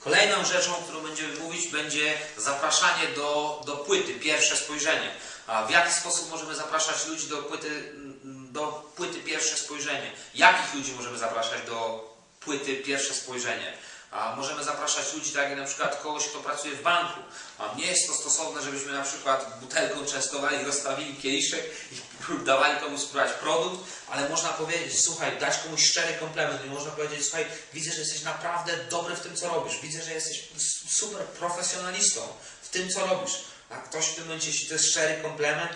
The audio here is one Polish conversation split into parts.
Kolejną rzeczą, którą będziemy mówić, będzie zapraszanie do, do płyty, pierwsze spojrzenie. A w jaki sposób możemy zapraszać ludzi do płyty, mm, do płyty pierwsze spojrzenie? Jakich ludzi możemy zapraszać do płyty pierwsze spojrzenie? A możemy zapraszać ludzi, tak jak na przykład kogoś, kto pracuje w banku. A nie jest to stosowne, żebyśmy na przykład butelką częstowali, rozstawili kieliszek i dawali komuś spróbować produkt, ale można powiedzieć, słuchaj, dać komuś szczery komplement i można powiedzieć, słuchaj, widzę, że jesteś naprawdę dobry w tym, co robisz, widzę, że jesteś super profesjonalistą w tym, co robisz. A ktoś w tym momencie, jeśli to jest szczery komplement,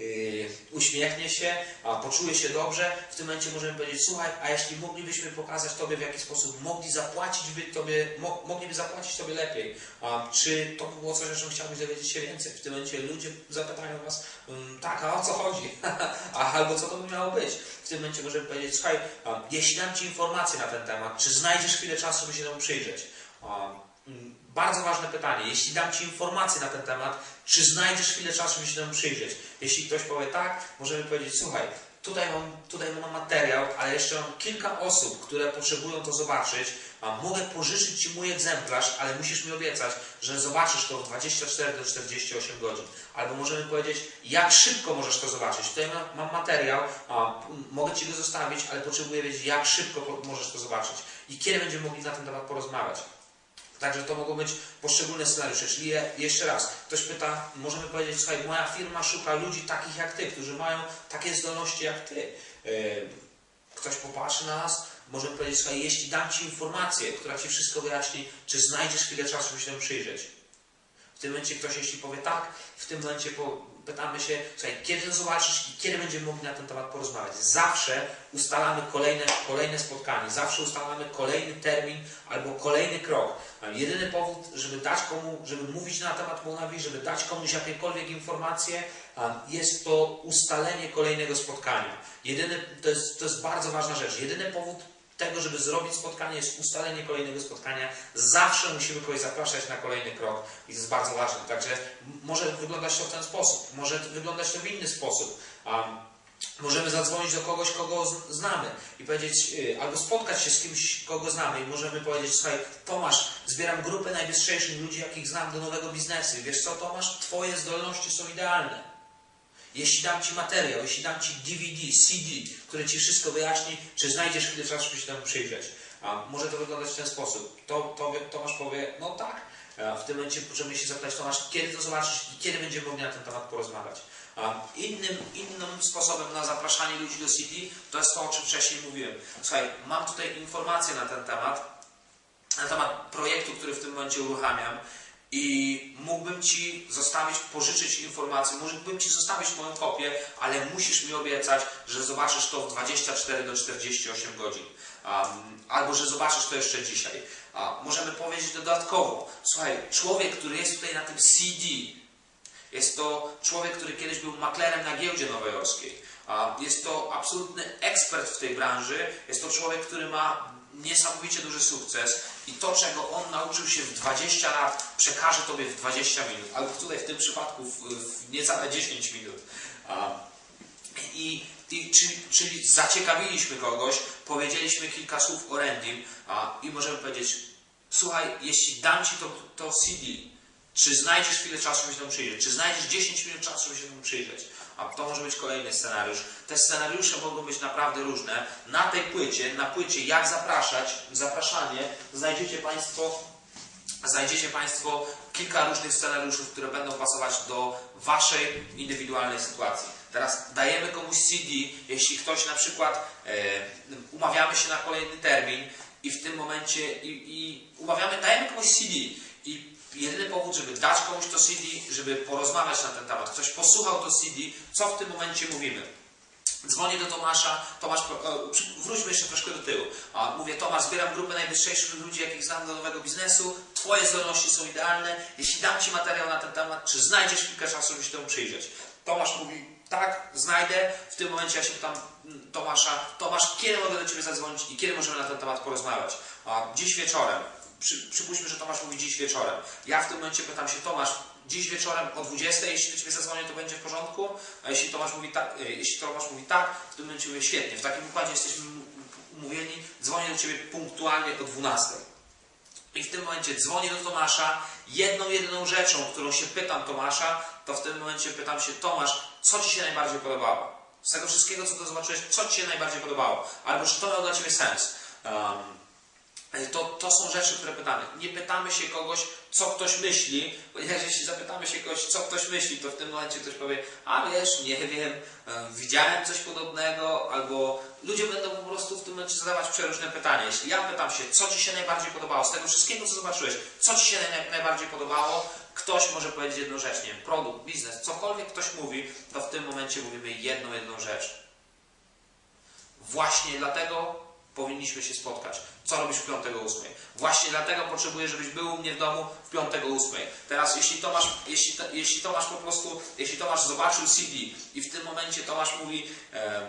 yy, uśmiechnie się, a poczuje się dobrze, w tym momencie możemy powiedzieć, słuchaj, a jeśli moglibyśmy pokazać Tobie, w jaki sposób mogli zapłacić by Tobie, mo, mogliby zapłacić Tobie lepiej, a czy to by było coś, o czym chciałbyś dowiedzieć się więcej? W tym momencie ludzie zapytają Was, "Mm, tak, a o co chodzi? albo co to by miało być? W tym momencie możemy powiedzieć, słuchaj, a, jeśli dam Ci informacje na ten temat, czy znajdziesz chwilę czasu, by się temu przyjrzeć? A, mm, bardzo ważne pytanie. Jeśli dam Ci informacje na ten temat, czy znajdziesz chwilę czasu, by się temu przyjrzeć? Jeśli ktoś powie tak, możemy powiedzieć, słuchaj, tutaj mam, tutaj mam materiał, ale jeszcze mam kilka osób, które potrzebują to zobaczyć, a mogę pożyczyć Ci mój egzemplarz, ale musisz mi obiecać, że zobaczysz to w 24 do 48 godzin. Albo możemy powiedzieć, jak szybko możesz to zobaczyć. Tutaj mam, mam materiał, a, mogę Ci go zostawić, ale potrzebuję wiedzieć, jak szybko możesz to zobaczyć i kiedy będziemy mogli na ten temat porozmawiać. Także to mogą być poszczególne scenariusze. Czyli je, jeszcze raz, ktoś pyta, możemy powiedzieć, słuchaj, moja firma szuka ludzi takich jak ty, którzy mają takie zdolności jak ty. Yy, Ktoś popatrzy na nas, możemy powiedzieć, słuchaj, jeśli dam Ci informację, która Ci wszystko wyjaśni, czy znajdziesz chwilę czasu, by się temu przyjrzeć. W tym momencie ktoś, jeśli powie tak, w tym momencie po, pytamy się, słuchaj, kiedy to zobaczysz i kiedy będziemy mogli na ten temat porozmawiać. Zawsze ustalamy kolejne, kolejne spotkanie, zawsze ustalamy kolejny termin albo kolejny krok. Jedyny powód, żeby dać komu, żeby mówić na temat Monawi, żeby dać komuś jakiekolwiek informacje, a, jest to ustalenie kolejnego spotkania. Jedyny, to jest, to jest bardzo ważna rzecz. Jedyny powód tego, żeby zrobić spotkanie, jest ustalenie kolejnego spotkania. Zawsze musimy kogoś zapraszać na kolejny krok i to jest bardzo ważne. Także może wyglądać to w ten sposób, może wyglądać to w inny sposób. Um, możemy zadzwonić do kogoś, kogo znamy i powiedzieć, y, albo spotkać się z kimś, kogo znamy i możemy powiedzieć, słuchaj, Tomasz, zbieram grupę najbystrzejszych ludzi, jakich znam do nowego biznesu. Wiesz co, Tomasz, Twoje zdolności są idealne. Jeśli dam Ci materiał, jeśli dam Ci DVD, CD, które Ci wszystko wyjaśni, czy znajdziesz chwilę czasu, by się temu przyjrzeć. A może to wyglądać w ten sposób. To, to, Tomasz powie, no tak. W tym momencie możemy się zapytać, Tomasz, kiedy to zobaczysz i kiedy będziemy mogli na ten temat porozmawiać. Innym, innym sposobem na zapraszanie ludzi do CD to jest to, o czym wcześniej mówiłem. Słuchaj, mam tutaj informacje na ten temat, na temat projektu, który w tym momencie uruchamiam i mógłbym Ci zostawić, pożyczyć informacje, mógłbym Ci zostawić moją kopię, ale musisz mi obiecać, że zobaczysz to w 24 do 48 godzin. Um, albo że zobaczysz to jeszcze dzisiaj. A możemy powiedzieć dodatkowo, słuchaj, człowiek, który jest tutaj na tym CD, jest to człowiek, który kiedyś był maklerem na giełdzie nowojorskiej. A Jest to absolutny ekspert w tej branży. Jest to człowiek, który ma niesamowicie duży sukces i to, czego on nauczył się w 20 lat, przekaże Tobie w 20 minut, albo tutaj w tym przypadku w, w niecałe 10 minut. I, i czyli, czyli zaciekawiliśmy kogoś, powiedzieliśmy kilka słów o Randym a, i możemy powiedzieć, słuchaj, jeśli dam Ci to, to CD, czy znajdziesz chwilę czasu, by się temu przyjrzeć? Czy znajdziesz 10 minut czasu, by się temu przyjrzeć? A to może być kolejny scenariusz. Te scenariusze mogą być naprawdę różne. Na tej płycie, na płycie jak zapraszać, zapraszanie, znajdziecie Państwo, znajdziecie Państwo kilka różnych scenariuszów, które będą pasować do Waszej indywidualnej sytuacji. Teraz dajemy komuś CD, jeśli ktoś na przykład e, umawiamy się na kolejny termin i w tym momencie i, i umawiamy, dajemy komuś CD i jedyny powód, żeby dać komuś to CD, żeby porozmawiać na ten temat. Ktoś posłuchał to CD, co w tym momencie mówimy. Dzwonię do Tomasza, Tomasz, e, wróćmy jeszcze troszkę do tyłu. Mówię, Tomasz, zbieram grupę najwyższych ludzi, jakich znam do nowego biznesu, Twoje zdolności są idealne, jeśli dam Ci materiał na ten temat, czy znajdziesz kilka czasu, by się temu przyjrzeć? Tomasz mówi, tak, znajdę. W tym momencie ja się pytam mm, Tomasza, Tomasz, kiedy mogę do Ciebie zadzwonić i kiedy możemy na ten temat porozmawiać? A, dziś wieczorem. Przy, przypuśćmy, że Tomasz mówi dziś wieczorem. Ja w tym momencie pytam się, Tomasz, dziś wieczorem o 20, jeśli do Ciebie zadzwonię, to będzie w porządku? A jeśli Tomasz mówi tak, e, jeśli Tomasz mówi tak, w tym momencie mówię, świetnie, w takim układzie jesteśmy umówieni, dzwonię do Ciebie punktualnie o 12. I w tym momencie dzwonię do Tomasza. Jedną, jedyną rzeczą, którą się pytam Tomasza, to w tym momencie pytam się, Tomasz, co Ci się najbardziej podobało? Z tego wszystkiego, co to zobaczyłeś, co Ci się najbardziej podobało? Albo czy to miało dla Ciebie sens? Um, to, to są rzeczy, które pytamy. Nie pytamy się kogoś, co ktoś myśli, ponieważ jeśli zapytamy się kogoś, co ktoś myśli, to w tym momencie ktoś powie, a wiesz, nie wiem, e, widziałem coś podobnego, albo ludzie będą po prostu w tym momencie zadawać przeróżne pytania. Jeśli ja pytam się, co Ci się najbardziej podobało, z tego wszystkiego, co zobaczyłeś, co Ci się naj, najbardziej podobało, ktoś może powiedzieć jedną rzecz, nie wiem, produkt, biznes, cokolwiek ktoś mówi, to w tym momencie mówimy jedną, jedną rzecz. Właśnie dlatego powinniśmy się spotkać. Co robisz w piątego ósmej? Właśnie dlatego potrzebuję, żebyś był u mnie w domu w piątego ósmej. Teraz jeśli Tomasz, jeśli, to, jeśli Tomasz po prostu, jeśli Tomasz zobaczył CD i w tym momencie Tomasz mówi e,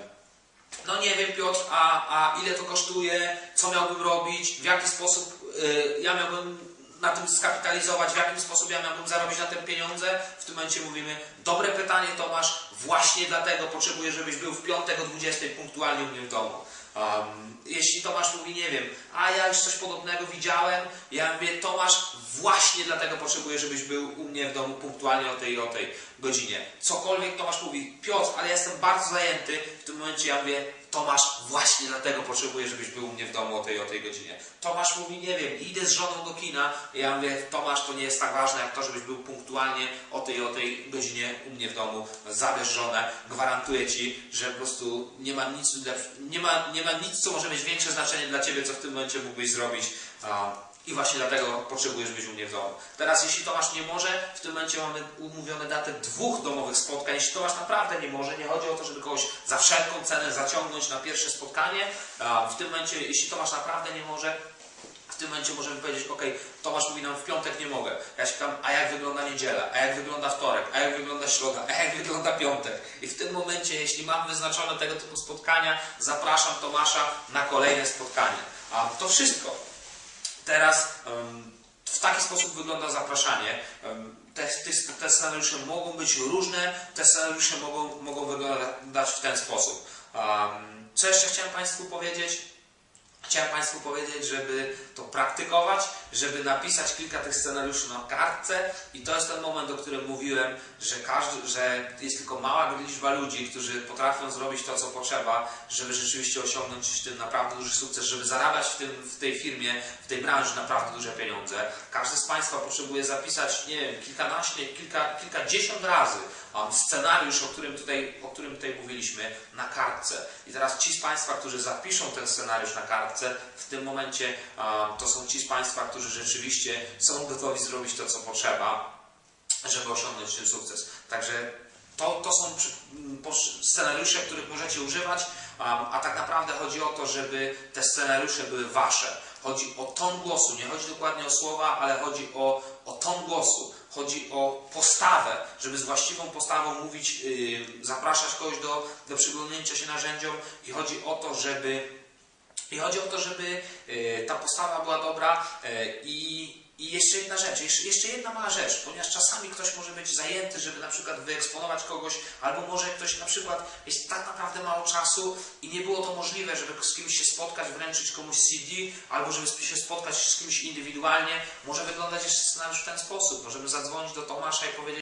no nie wiem Piotr, a, a ile to kosztuje, co miałbym robić, w jaki sposób e, ja miałbym na tym skapitalizować, w jaki sposób ja miałbym zarobić na tym pieniądze. W tym momencie mówimy, dobre pytanie Tomasz, właśnie dlatego potrzebuję, żebyś był w piątek o 20 punktualnie u mnie w domu. Um, jeśli Tomasz mówi, nie wiem, a ja już coś podobnego widziałem, ja mówię, Tomasz, właśnie dlatego potrzebuję, żebyś był u mnie w domu punktualnie o tej i o tej godzinie. Cokolwiek Tomasz mówi, Piotr, ale jestem bardzo zajęty, w tym momencie ja mówię, Tomasz, właśnie dlatego potrzebuję, żebyś był u mnie w domu o tej o tej godzinie. Tomasz mówi, nie wiem, idę z żoną do kina, ja mówię, Tomasz, to nie jest tak ważne, jak to, żebyś był punktualnie o tej o tej godzinie u mnie w domu, zabierz żonę, gwarantuję Ci, że po prostu nie ma nic, nie ma, nie ma nic, co może mieć większe znaczenie dla Ciebie, co w tym momencie mógłbyś zrobić. I właśnie dlatego potrzebujesz być u mnie w domu. Teraz, jeśli Tomasz nie może, w tym momencie mamy umówione datę dwóch domowych spotkań. Jeśli Tomasz naprawdę nie może, nie chodzi o to, żeby kogoś za wszelką cenę zaciągnąć na pierwsze spotkanie. W tym momencie, jeśli Tomasz naprawdę nie może, w tym momencie możemy powiedzieć, ok, Tomasz mówi nam w piątek nie mogę. Ja się pytam, a jak wygląda niedziela, a jak wygląda wtorek, a jak wygląda środa, a jak wygląda piątek. I w tym momencie, jeśli mam wyznaczone tego typu spotkania, zapraszam Tomasza na kolejne spotkanie. A to wszystko. Teraz w taki sposób wygląda zapraszanie. Te, te, te scenariusze mogą być różne, te scenariusze mogą, mogą wyglądać w ten sposób. Co jeszcze chciałem Państwu powiedzieć? Chciałem Państwu powiedzieć, żeby to praktykować, żeby napisać kilka tych scenariuszy na kartce i to jest ten moment, o którym mówiłem, że, każdy, że jest tylko mała liczba ludzi, którzy potrafią zrobić to, co potrzeba, żeby rzeczywiście osiągnąć w tym naprawdę duży sukces, żeby zarabiać w, tym, w tej firmie, w tej branży naprawdę duże pieniądze. Każdy z Państwa potrzebuje zapisać, nie wiem, kilkanaście, kilka, kilkadziesiąt razy scenariusz, o którym, tutaj, o którym tutaj mówiliśmy, na kartce. I teraz ci z Państwa, którzy zapiszą ten scenariusz na kartce, w tym momencie to są ci z Państwa, którzy rzeczywiście są gotowi zrobić to, co potrzeba, żeby osiągnąć ten sukces. Także to, to są scenariusze, których możecie używać, a tak naprawdę chodzi o to, żeby te scenariusze były Wasze. Chodzi o ton głosu, nie chodzi dokładnie o słowa, ale chodzi o, o ton głosu. Chodzi o postawę, żeby z właściwą postawą mówić, yy, zapraszać kogoś do, do przyglądnięcia się narzędziom i chodzi o to, żeby i chodzi o to, żeby e, ta postawa była dobra e, i, i jeszcze jedna rzecz, jeszcze, jedna mała rzecz, ponieważ czasami ktoś może być zajęty, żeby na przykład wyeksponować kogoś, albo może ktoś na przykład jest tak naprawdę mało czasu i nie było to możliwe, żeby z kimś się spotkać, wręczyć komuś CD, albo żeby się spotkać z kimś indywidualnie. Może wyglądać jeszcze scenariusz w ten sposób. Możemy zadzwonić do Tomasza i powiedzieć,